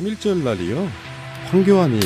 3.1절 날이요. 황교안이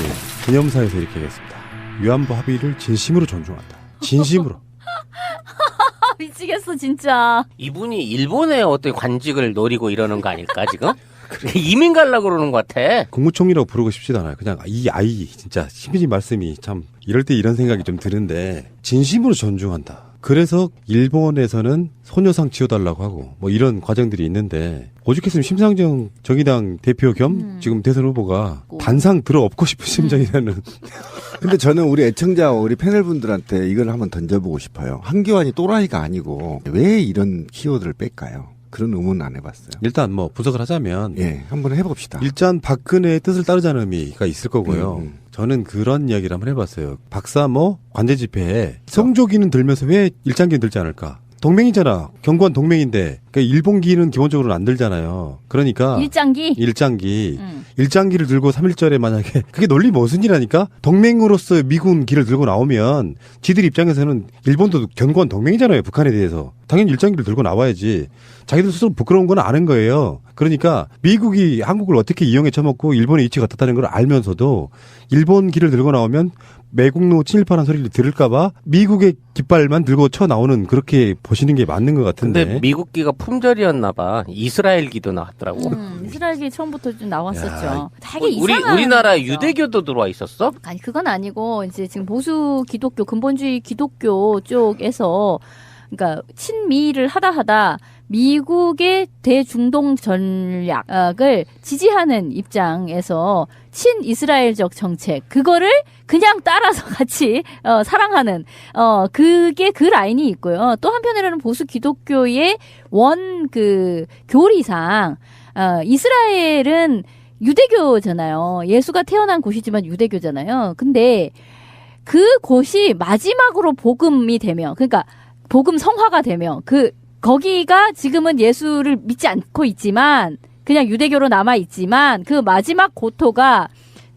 기념사에서 이렇게 얘기했습니다. 위안부 합의를 진심으로 존중한다. 진심으로. 아, 미치겠어, 진짜. 이분이 일본의 어떤 관직을 노리고 이러는 거 아닐까 지금? 이민 갈라 그러는 것 같아. 국무총리라고 부르고 싶지도 않아요. 그냥 이 아이 진짜 심지 말씀이 참 이럴 때 이런 생각이 좀 드는데 진심으로 존중한다. 그래서 일본에서는 소녀상 지어달라고 하고 뭐 이런 과정들이 있는데 오죽했으면 심상정 정의당 대표 겸 음. 지금 대선 후보가 오. 단상 들어 업고 싶은 심정이라는 근데 저는 우리 애청자, 우리 패널분들한테 이걸 한번 던져보고 싶어요. 한교안이 또라이가 아니고 왜 이런 키워드를 뺄까요? 그런 의문 안 해봤어요. 일단 뭐 분석을 하자면 예, 한번 해봅시다. 일단 박근혜의 뜻을 따르자는 의미가 있을 거고요. 음, 음. 저는 그런 이야기를 한번 해봤어요. 박사모 관제 집회에 성조기는 들면서 왜 일장기는 들지 않을까? 동맹이잖아. 경관 동맹인데 그러니까 일본기는 기본적으로는 안 들잖아요. 그러니까 일장기? 일장기 음. 일장기를 들고 3.1절에 만약에 그게 논리 모순이라니까 동맹으로서 미군 기를 들고 나오면 지들 입장에서는 일본도 견고한 동맹이잖아요 북한에 대해서 당연히 일장기를 들고 나와야지 자기들 스스로 부끄러운 건 아는 거예요 그러니까 미국이 한국을 어떻게 이용해 처먹고 일본의 이치가 어떻다는 걸 알면서도 일본 기를 들고 나오면 매국노 친일파란 소리를 들을까봐 미국의 깃발만 들고 쳐 나오는 그렇게 보시는 게 맞는 것 같은데 근데 미국기가 품절이었나 봐. 이스라엘기도 나왔더라고. 음, 이스라엘기 처음부터 좀 나왔었죠. 야, 되게 우리 이상한 우리나라 거죠. 유대교도 들어와 있었어? 아니 그건 아니고 이제 지금 보수 기독교 근본주의 기독교 쪽에서 그러니까 친미를 하다 하다 미국의 대중동 전략을 지지하는 입장에서 친이스라엘적 정책 그거를 그냥 따라서 같이 어, 사랑하는 어 그게 그 라인이 있고요. 또 한편으로는 보수 기독교의 원 그 교리상 어 이스라엘은 유대교잖아요. 예수가 태어난 곳이지만 유대교잖아요. 근데 그 곳이 마지막으로 복음이 되면, 그러니까 복음 성화가 되면, 그, 거기가 지금은 예수를 믿지 않고 있지만, 그냥 유대교로 남아 있지만, 그 마지막 고토가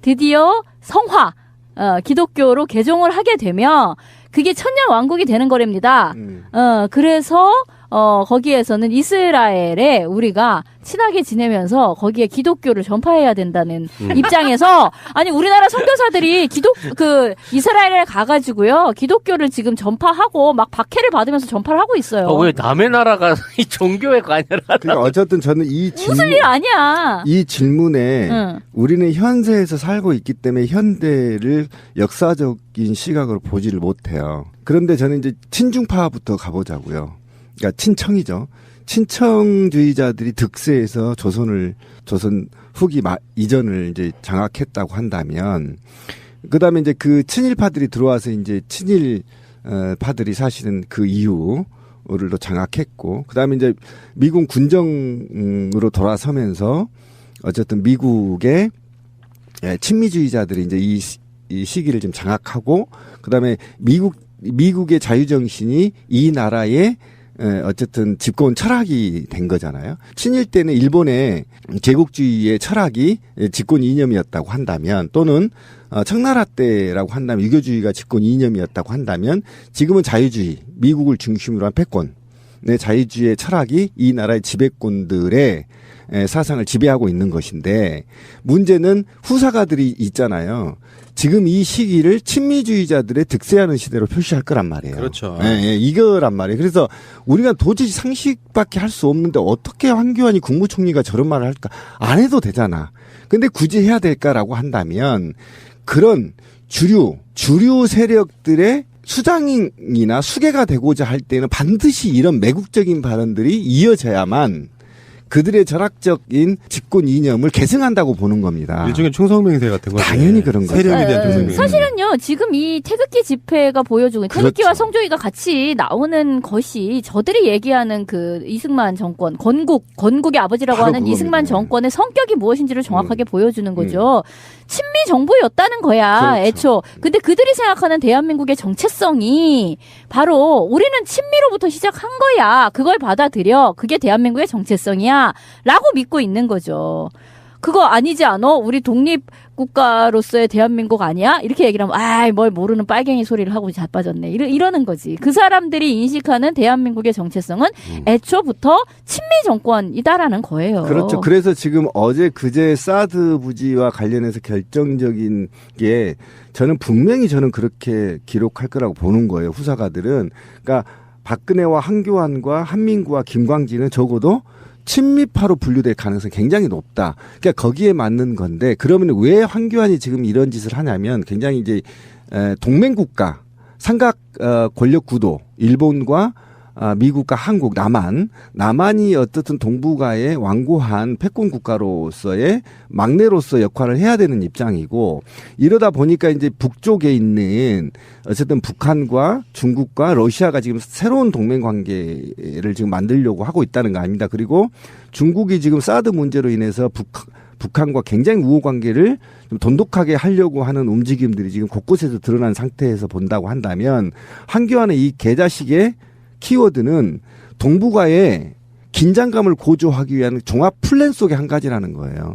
드디어 성화, 어, 기독교로 개종을 하게 되면, 그게 천년 왕국이 되는 거랍니다. 음. 어, 그래서, 어, 거기에서는 이스라엘에 우리가 친하게 지내면서 거기에 기독교를 전파해야 된다는 입장에서, 아니, 우리나라 선교사들이 기독, 그, 이스라엘에 가가지고요, 기독교를 지금 전파하고 막 박해를 받으면서 전파를 하고 있어요. 어, 왜 남의 나라가 이 종교에 관여를 하나? 그러니까 어쨌든 저는 이 무슨 질문, 일 아니야. 이 질문에 응. 우리는 현세에서 살고 있기 때문에 현대를 역사적인 시각으로 보지를 못해요. 그런데 저는 이제 친중파부터 가보자고요. 그러니까 친청이죠. 친청주의자들이 득세해서 조선을 조선 후기 마, 이전을 이제 장악했다고 한다면 그다음에 이제 그 친일파들이 들어와서 이제 친일 어, 파들이 사실은 그 이후를 또 장악했고 그다음에 이제 미군 군정으로 돌아서면서 어쨌든 미국의 예, 친미주의자들이 이제 이, 시- 이 시기를 좀 장악하고 그다음에 미국 미국의 자유정신이 이 나라의 에, 어쨌든 집권 철학이 된 거잖아요. 친일 때는 일본의 제국주의의 철학이 예, 집권 이념이었다고 한다면 또는 어, 청나라 때라고 한다면 유교주의가 집권 이념이었다고 한다면 지금은 자유주의, 미국을 중심으로 한 패권, 의 자유주의의 철학이 이 나라의 지배권들의 에, 사상을 지배하고 있는 것인데 문제는 후사가들이 있잖아요. 지금 이 시기를 친미주의자들의 득세하는 시대로 표시할 거란 말이에요. 그렇죠. 예, 예, 이거란 말이에요. 그래서 우리가 도저히 상식밖에 할 수 없는데 어떻게 황교안이 국무총리가 저런 말을 할까? 안 해도 되잖아. 근데 굳이 해야 될까라고 한다면 그런 주류, 주류 세력들의 수장이나 수계가 되고자 할 때는 반드시 이런 매국적인 발언들이 이어져야만 그들의 철학적인 집권 이념을 계승한다고 보는 겁니다. 일종의 충성맹세 같은 거 당연히 그런 거죠. 세력에 대한 에, 충성맹세 사실은요, 지금 이 태극기 집회가 보여주고, 태극기와 그렇죠. 성조기가 같이 나오는 것이 저들이 얘기하는 그 이승만 정권, 건국, 건국의 아버지라고 하는 그겁니다. 이승만 정권의 성격이 무엇인지를 정확하게 보여주는 거죠. 친미 정부였다는 거야, 그렇죠. 애초. 근데 그들이 생각하는 대한민국의 정체성이 바로 우리는 친미로부터 시작한 거야. 그걸 받아들여. 그게 대한민국의 정체성이야. 라고 믿고 있는 거죠. 그거 아니지 않어? 우리 독립 국가로서의 대한민국 아니야? 이렇게 얘기를 하면 아이 뭘 모르는 빨갱이 소리를 하고 자빠졌네. 이러, 이러는 거지. 그 사람들이 인식하는 대한민국의 정체성은 애초부터 친미 정권이다라는 거예요. 그렇죠. 그래서 지금 어제 그제 사드 부지와 관련해서 결정적인 게 저는 분명히 저는 그렇게 기록할 거라고 보는 거예요. 후사가들은. 그러니까 박근혜와 한교안과 한민구와 김광진은 적어도 친미파로 분류될 가능성이 굉장히 높다. 그러니까 거기에 맞는 건데 그러면 왜 한교안이 지금 이런 짓을 하냐면 굉장히 이제 에, 동맹국가 삼각 어, 권력 구도 일본과 아, 미국과 한국, 남한, 남한이 어떻든 동북아의 완고한 패권 국가로서의 막내로서 역할을 해야 되는 입장이고 이러다 보니까 이제 북쪽에 있는 어쨌든 북한과 중국과 러시아가 지금 새로운 동맹 관계를 지금 만들려고 하고 있다는 거 아닙니다. 그리고 중국이 지금 사드 문제로 인해서 북 북한과 굉장히 우호 관계를 좀 돈독하게 하려고 하는 움직임들이 지금 곳곳에서 드러난 상태에서 본다고 한다면 한교안의 이 개자식의 키워드는 동북아의 긴장감을 고조하기 위한 종합 플랜 속의 한 가지라는 거예요.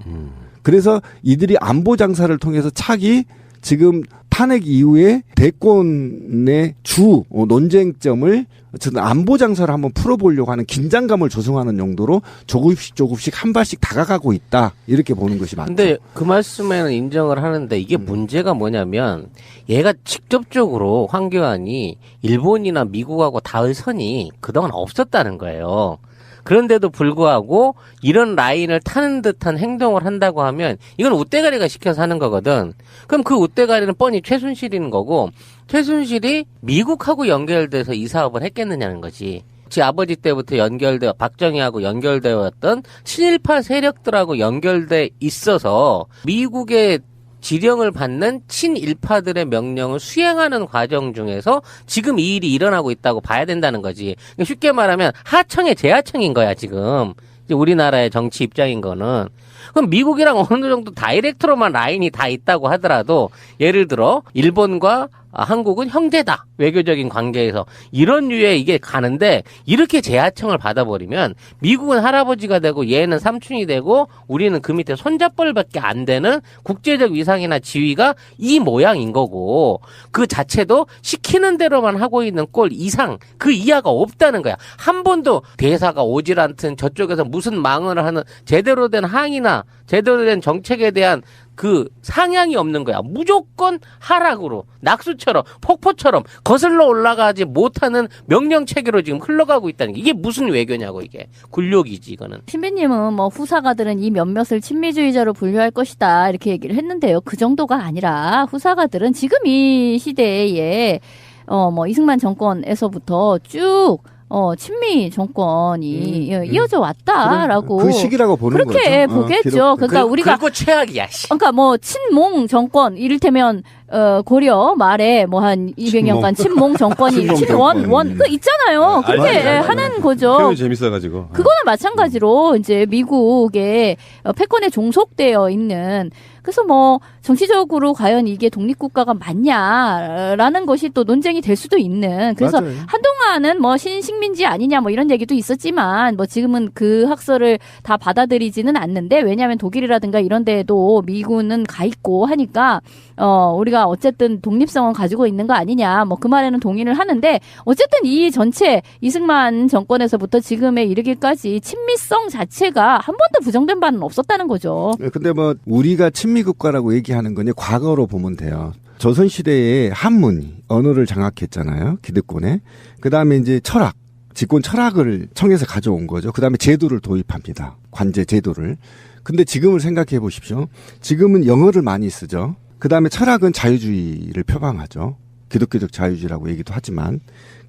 그래서 이들이 안보 장사를 통해서 차기 지금 탄핵 이후에 대권의 주 어, 논쟁점을 어쨌든 안보 장사를 한번 풀어보려고 하는 긴장감을 조성하는 용도로 조금씩 조금씩 한 발씩 다가가고 있다 이렇게 보는 것이 맞죠. 근데 그 말씀에는 인정을 하는데 이게 음. 문제가 뭐냐면 얘가 직접적으로 황교안이 일본이나 미국하고 닿을 선이 그동안 없었다는 거예요. 그런데도 불구하고 이런 라인을 타는 듯한 행동을 한다고 하면 이건 웃대가리가 시켜서 하는 거거든. 그럼 그 웃대가리는 뻔히 최순실인 거고 최순실이 미국하고 연결돼서 이 사업을 했겠느냐는 거지. 지 아버지 때부터 연결되어 박정희하고 연결되었던 친일파 세력들하고 연결돼 있어서 미국의 지령을 받는 친일파들의 명령을 수행하는 과정 중에서 지금 이 일이 일어나고 있다고 봐야 된다는 거지. 그러니까 쉽게 말하면 하청의 재하청인 거야 지금. 우리나라의 정치 입장인 거는. 그럼 미국이랑 어느 정도 다이렉트로만 라인이 다 있다고 하더라도 예를 들어 일본과 아, 한국은 형제다. 외교적인 관계에서. 이런 류의 이게 가는데 이렇게 재하청을 받아버리면 미국은 할아버지가 되고 얘는 삼촌이 되고 우리는 그 밑에 손잡벌밖에 안 되는 국제적 위상이나 지위가 이 모양인 거고 그 자체도 시키는 대로만 하고 있는 꼴 이상 그 이하가 없다는 거야. 한 번도 대사가 오질 않든 저쪽에서 무슨 망언을 하는 제대로 된 항의나 제대로 된 정책에 대한 그 상향이 없는 거야. 무조건 하락으로 낙수처럼 폭포처럼 거슬러 올라가지 못하는 명령 체계로 지금 흘러가고 있다는 게 이게 무슨 외교냐고 이게 굴욕이지 이거는. 신비님은 뭐 후사가들은 이 몇몇을 친미주의자로 분류할 것이다 이렇게 얘기를 했는데요. 그 정도가 아니라 후사가들은 지금 이 시대에 어 뭐 이승만 정권에서부터 쭉 어, 친미 정권이 예, 이어져 왔다라고 그 시기라고 보는 그렇게 거죠. 어, 보겠죠. 기록- 그러니까 그, 우리가 그리고 최악이야. 씨. 그러니까 뭐 친몽 정권 이를테면 어 고려 말에 뭐 한 200년간 친몽 정권이 친원. 원 그 있잖아요. 그렇게 알죠, 알죠. 하는 거죠. 표현이 재밌어가지고. 그거는 마찬가지로 이제 미국의 어, 패권에 종속되어 있는 그래서 뭐 정치적으로 과연 이게 독립국가가 맞냐라는 것이 또 논쟁이 될 수도 있는 그래서 맞아요. 한동안 은 뭐 신식민지 아니냐 뭐 이런 얘기도 있었지만 뭐 지금은 그 학설을 다 받아들이지는 않는데 왜냐하면 독일이라든가 이런 데에도 미군은 가 있고 하니까 어 우리가 어쨌든 독립성은 가지고 있는 거 아니냐 뭐 그 말에는 동의를 하는데 어쨌든 이 전체 이승만 정권에서부터 지금에 이르기까지 친미성 자체가 한 번도 부정된 바는 없었다는 거죠. 네, 근데 뭐 우리가 친미 국가라고 얘기하는 거니 과거로 보면 돼요. 조선 시대에 한문 언어를 장악했잖아요. 기득권에. 그다음에 이제 철학, 집권 철학을 청에서 가져온 거죠. 그다음에 제도를 도입합니다. 관제 제도를. 근데 지금을 생각해 보십시오. 지금은 영어를 많이 쓰죠. 그다음에 철학은 자유주의를 표방하죠. 기독교적 자유주의라고 얘기도 하지만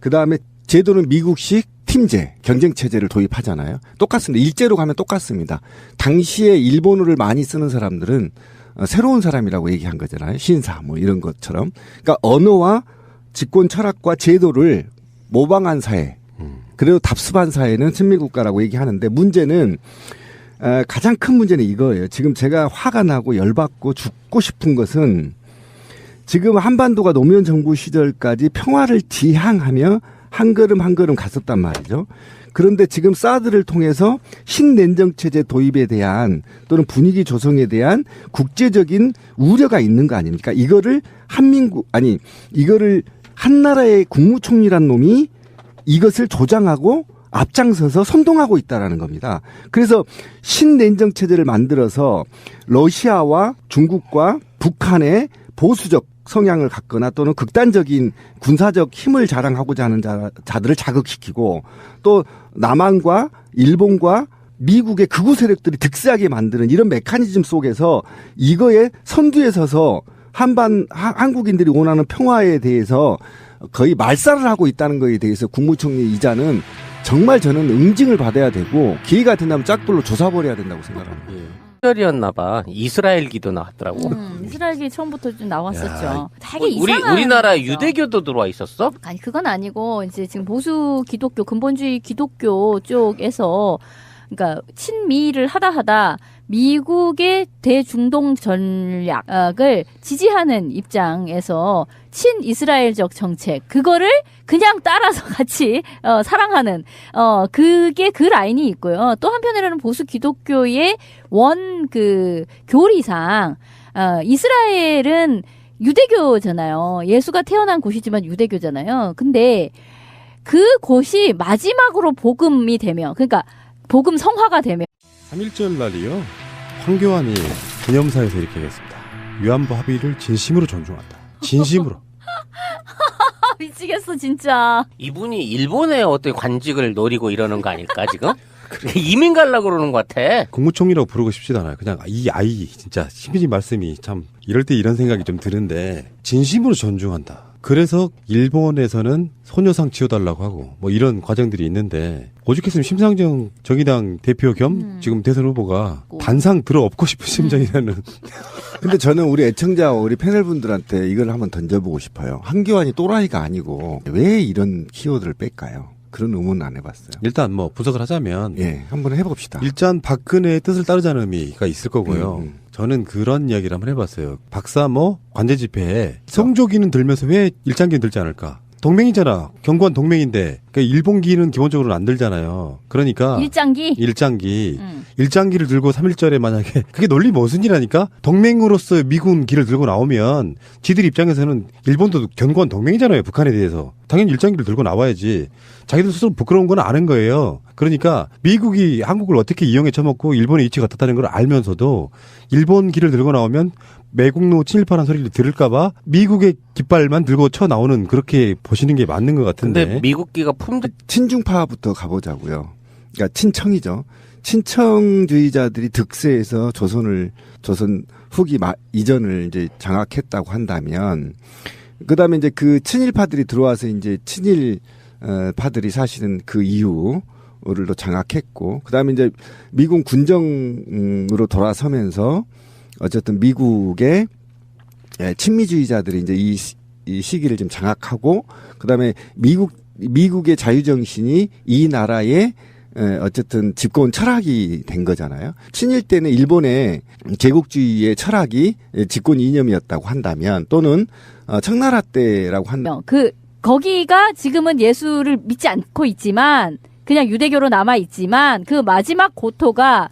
그다음에 제도는 미국식 팀제 경쟁 체제를 도입하잖아요. 똑같습니다. 일제로 가면 똑같습니다. 당시에 일본어를 많이 쓰는 사람들은 어, 새로운 사람이라고 얘기한 거잖아요. 신사 뭐 이런 것처럼. 그러니까 언어와 집권 철학과 제도를 모방한 사회. 그래도 답습한 사회는 친미국가라고 얘기하는데 문제는 어, 가장 큰 문제는 이거예요. 지금 제가 화가 나고 열받고 죽고 싶은 것은 지금 한반도가 노무현 정부 시절까지 평화를 지향하며 한 걸음 한 걸음 갔었단 말이죠. 그런데 지금 사드를 통해서 신냉정 체제 도입에 대한 또는 분위기 조성에 대한 국제적인 우려가 있는 거 아닙니까? 이거를 한민국 아니 이거를 한 나라의 국무총리란 놈이 이것을 조장하고 앞장서서 선동하고 있다라는 겁니다. 그래서 신냉정 체제를 만들어서 러시아와 중국과 북한의 보수적 성향을 갖거나 또는 극단적인 군사적 힘을 자랑하고자 하는 자, 자들을 자극시키고 또 남한과 일본과 미국의 극우 세력들이 득세하게 만드는 이런 메커니즘 속에서 이거에 선두에 서서 한반 하- 한국인들이 원하는 평화에 대해서 거의 말살을 하고 있다는 거에 대해서 국무총리 이자는 정말 저는 응징을 받아야 되고 기회가 된다면 짝불로 조사버려야 된다고 생각합니다. 시절이었나 봐. 이스라엘 기도 나왔더라고. 음, 이스라엘이 처음부터 좀 나왔었죠. 야, 되게 우리 이상한 우리나라 거죠. 유대교도 들어와 있었어? 아니 그건 아니고 이제 지금 보수 기독교 근본주의 기독교 쪽에서 그러니까 친미를 하다 하다 미국의 대중동 전략을 지지하는 입장에서 친이스라엘적 정책 그거를 그냥 따라서 같이 어, 사랑하는 어 그게 그 라인이 있고요. 또 한편으로는 보수 기독교의 원 그 교리상 어 이스라엘은 유대교잖아요. 예수가 태어난 곳이지만 유대교잖아요. 근데 그 곳이 마지막으로 복음이 되면, 그러니까 복음 성화가 되면 3.1절 날이요. 황교안이 기념사에서 이렇게 얘기했습니다. 위안부 합의를 진심으로 존중한다. 진심으로. 아 미치겠어 진짜. 이분이 일본의 어떤 관직을 노리고 이러는 거 아닐까 지금? 이민 갈라 그러는 것 같아. 국무총리라고 부르고 싶지도 않아요. 그냥 이 아이 진짜 시민이 말씀이 참 이럴 때 이런 생각이 좀 드는데 진심으로 존중한다. 그래서 일본에서는 소녀상 지어달라고 하고 뭐 이런 과정들이 있는데 오죽했으면 심상정 정의당 대표 겸 음. 지금 대선 후보가 고. 단상 들어 업고 싶은 심정이라는 근데 저는 우리 애청자, 우리 패널분들한테 이걸 한번 던져보고 싶어요. 한교안이 또라이가 아니고 왜 이런 키워드를 뺄까요? 그런 의문 안 해봤어요. 일단 뭐 분석을 하자면 예, 한번 해봅시다. 일단 박근혜의 뜻을 따르자는 의미가 있을 거고요. 음, 음. 저는 그런 이야기를 한번 해봤어요. 박사모 관제 집회에 성조기는 들면서 왜 일장기는 들지 않을까? 동맹이잖아. 경관 동맹인데. 그러니까 일본기는 기본적으로는 안 들잖아요. 그러니까 일장기. 일장기. 음. 일장기를 들고 3.1절에 만약에 그게 논리 모순이라니까 동맹으로서 미군 기를 들고 나오면 지들 입장에서는 일본도 견고한 동맹이잖아요 북한에 대해서 당연히 일장기를 들고 나와야지 자기들 스스로 부끄러운 건 아는 거예요 그러니까 미국이 한국을 어떻게 이용해 처먹고 일본의 이치가 어떻다는 걸 알면서도 일본 기를 들고 나오면 매국노 친일파란 소리를 들을까봐 미국의 깃발만 들고 쳐 나오는 그렇게 보시는 게 맞는 것 같은데 근데 미국기가 품질 친중파부터 가보자고요. 그러니까 친청이죠. 친청주의자들이 득세해서 조선을 조선 후기 마, 이전을 이제 장악했다고 한다면 그다음에 이제 그 친일파들이 들어와서 이제 친일 어, 파들이 사실은 그 이후 를또 장악했고 그다음에 이제 미군 군정으로 돌아서면서 어쨌든 미국의 예, 친미주의자들이 이제 이, 시- 이 시기를 좀 장악하고 그다음에 미국 미국의 자유정신이 이 나라의 에, 어쨌든 집권 철학이 된 거잖아요. 친일 때는 일본의 제국주의의 철학이 예, 집권 이념이었다고 한다면 또는 어, 청나라 때라고 한다면 그 거기가 지금은 예수를 믿지 않고 있지만 그냥 유대교로 남아 있지만 그 마지막 고토가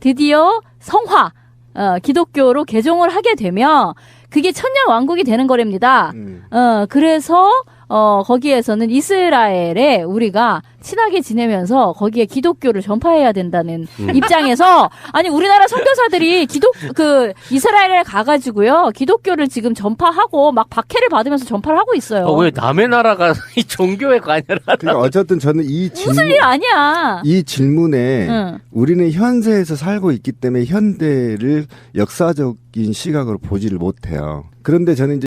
드디어 성화 어, 기독교로 개종을 하게 되면 그게 천년 왕국이 되는 거랍니다. 음. 어, 그래서, 어, 거기에서는 이스라엘에 우리가 친하게 지내면서 거기에 기독교를 전파해야 된다는 입장에서, 아니, 우리나라 선교사들이 기독, 그, 이스라엘에 가가지고요, 기독교를 지금 전파하고 막 박해를 받으면서 전파를 하고 있어요. 어, 왜 남의 나라가 이 종교에 관여를 하나? 그러니까 어쨌든 저는 이 질문 무슨 일 아니야. 이 질문에 응. 우리는 현세에서 살고 있기 때문에 현대를 역사적인 시각으로 보지를 못해요. 그런데 저는 이제